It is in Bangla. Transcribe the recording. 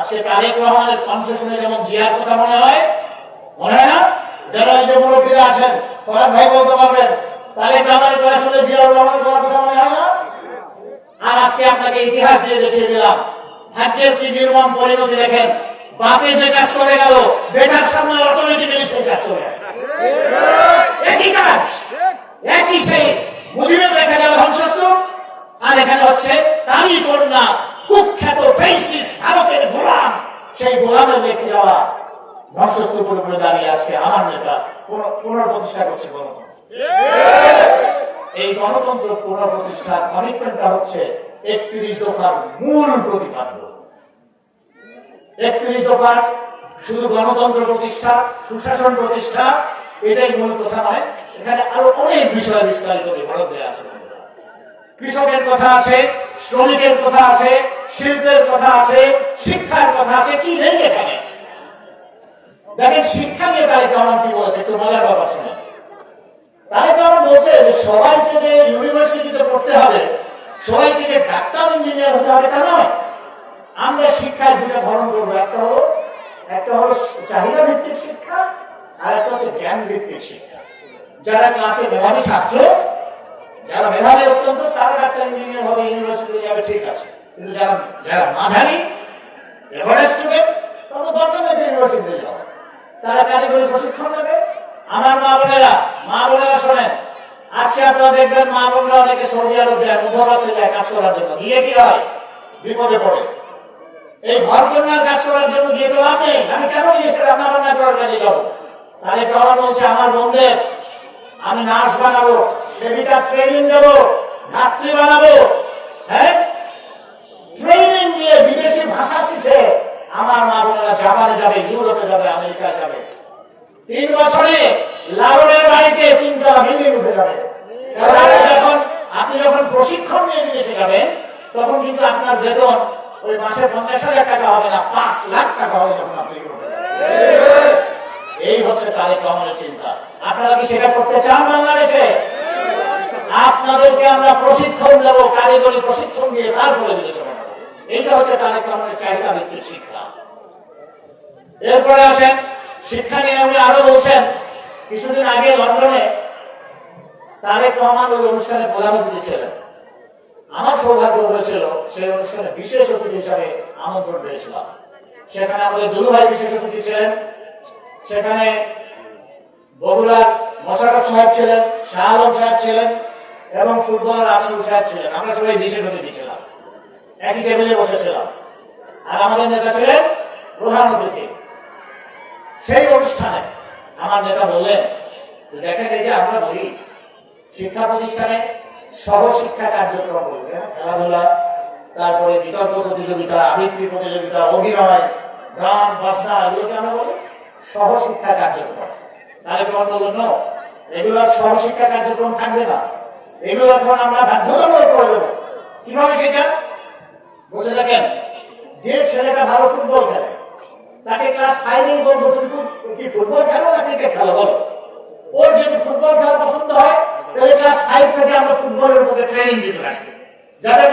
আজকে তারেক রহমানের কণ্ঠ শুনে যেমন জিয়ার কথা মনে হয় মনে হয় না? যারা এই যে মুরব্বীরা আছেন ফরাদ ভাই বলতে পারবেন, তারেক রহমানের কথা শুনে জিয়াউর রহমানের কথা মনে হয় না? আর আজকে আপনাকে ইতিহাস দিয়ে দেখিয়ে দিলাম। ভাগ্যের কি নির্মম পরিণতি দেখেন, বাপে যে কাজ করে গেল, বেটার সামনে অটোমেটিক্যালি সেই কাজ চলে একই কাজ, একই সেই, মুজিবের রেখে যাবে ধ্বংসস্তূপ আর এখানে হচ্ছে তারই কন্যা কুখ্যাত ভারতের গোলাম, সেই গোলামের রেখে যাওয়া ধ্বংসস্তূপের উপরে দাঁড়িয়ে আজকে আমার নেতা পুনঃপ্রতিষ্ঠা করছে গণতন্ত্র। এই গণতন্ত্র পুনঃপ্রতিষ্ঠার কমিটমেন্টটা হচ্ছে একত্রিশ দফার মূল প্রতিপাদ্য। একত্রিশ দফার শুধু গণতন্ত্র প্রতিষ্ঠা, সুশাসন প্রতিষ্ঠা, এটাই মূল কথা নয়, এখানে আরও অনেক বিষয় বিস্তারিত বিবরণ দেওয়া আছে কৃষকের কথা আছে, শ্রমিকের কথা আছে শিল্পের কথা আছে, শিক্ষার কথা আছে, কি নেই এখানে? দেখেন, শিক্ষা নিয়ে তারেক রহমান কি বলেছে, একটু মজার ব্যাপার শুনে তারেক রহমান বলছে যে সবাইকে যে ইউনিভার্সিটিতে পড়তে হবে, সবাইকে যে ডাক্তার, ইঞ্জিনিয়ার হতে হবে, তা নয়। আমরা শিক্ষায় দুটা ধরন করব, একটা হলো একটা হলো চাহিদা ভিত্তিক শিক্ষা, আর একটা হচ্ছে জ্ঞান ভিত্তিক শিক্ষা। যারা ক্লাসে মেধাবী ছাত্র, যারা মেধাবী অত্যন্ত, তারা ডাক্তার, ইঞ্জিনিয়ার হবে ইউনিভার্সিটিতে যাবে, ঠিক আছে। কিন্তু যারা যারা মাঝারি এভারেজ স্টুডেন্ট তাদের দরকার নেই ইউনিভার্সিটিতে যাওয়া। তারা কারিগরি প্রশিক্ষণ নেবে। আমার মা বোনেরা মা বোনেরা শোনেন, আজকে আপনারা দেখবেন মা বোনরা অনেকে সৌদি আরব যায় মধ্যপ্রাচ্যে যায় কাজ করার জন্য। গিয়ে কি হয়? বিপদে পড়ে। এই ঘর কন্যার কাজ করার জন্য গিয়ে তো লাভ নেই। আমি কেন গিয়ে সেটা রান্না বান্না করার কাজে যাব? তাহলে রহমান বলছে আমার বোনদের, আমি নার্স বানাবো সেবিকা ট্রেনিং দেবো, ধাত্রী বানাবো হ্যাঁ ট্রেনিং নিয়ে বিদেশি ভাষা শিখে আমার মা বোনেরা জাপানে যাবে, ইউরোপে যাবে, আমেরিকায় যাবে। তিন বছরে লাবণের বাড়িতে তিনতলা বিল্ডিং উঠে যাবে। যখন আপনি যখন প্রশিক্ষণ নিয়ে বিদেশে যাবেন, তখন কিন্তু আপনার বেতন ওই মাসে পঞ্চাশ হাজার টাকা হবে না, পাঁচ লাখ টাকা হবে যখন আপনি এই হচ্ছে তারেক চিন্তা। আপনারা কি সেটা করতে চান বাংলাদেশে? আপনাদেরকে আমরা প্রশিক্ষণ দেবো, কারিগরি প্রশিক্ষণ দিয়ে তারপরে বিদেশে এইটা হচ্ছে তারেক রহমানের চাহিদা ভিত্তিক শিক্ষা। এরপরে আসেন, শিক্ষা নিয়ে উনি আরও বলছেন, কিছুদিন আগে লন্ডনে তারেক রহমান ওই অনুষ্ঠানে প্রধান অতিথি ছিলেন। আমার সৌভাগ্য হয়েছিল সেই অনুষ্ঠানে বিশেষ অতিথি হিসাবে আমন্ত্রণ পেয়েছিলাম। সেখানে আমাদের দুলু ভাই বিশেষ অতিথি ছিলেন। সেখানে বগুড়ার মোশারফ সাহেব ছিলেন, শাহ আলম সাহেব ছিলেন এবং ফুটবলার আমিনুল সাহেব ছিলেন। আমরা সবাই বিশেষ অতিথি ছিলাম। একই টেবিলে বসেছিলাম। আর আমাদের নেতা ছিলেন প্রধান অতিথি। সেই অনুষ্ঠানে আমার নেতা বললেন দেখেন এই যে আমরা বলি শিক্ষা প্রতিষ্ঠানে সহশিক্ষা কার্যক্রম বলি খেলাধুলা তারপরে বিতর্ক প্রতিযোগিতা আবৃত্তি প্রতিযোগিতা অভিনয় গান বাসনা এগুলোকে আমরা বলি সহশিক্ষা কার্যক্রম। তারেক রহমান বললেন "No, এগুলোর সহশিক্ষা কার্যক্রম থাকবে না। এগুলো এখন আমরা বাধ্যতামূলক করে দেবো। কীভাবে সেটা? বলছে দেখেন যে ছেলেটা ভালো ফুটবল খেলে তাকে ক্লাস ফাইভে তুমি কি ফুটবল খেলো না ক্রিকেট খেলো বলো। ওর যদি ফুটবল খেলা পছন্দ হয়, তাহলে ক্লাস ফাইভ থেকে আমরা ফুটবলের উপরে ট্রেনিং দিতে পারি। যাতে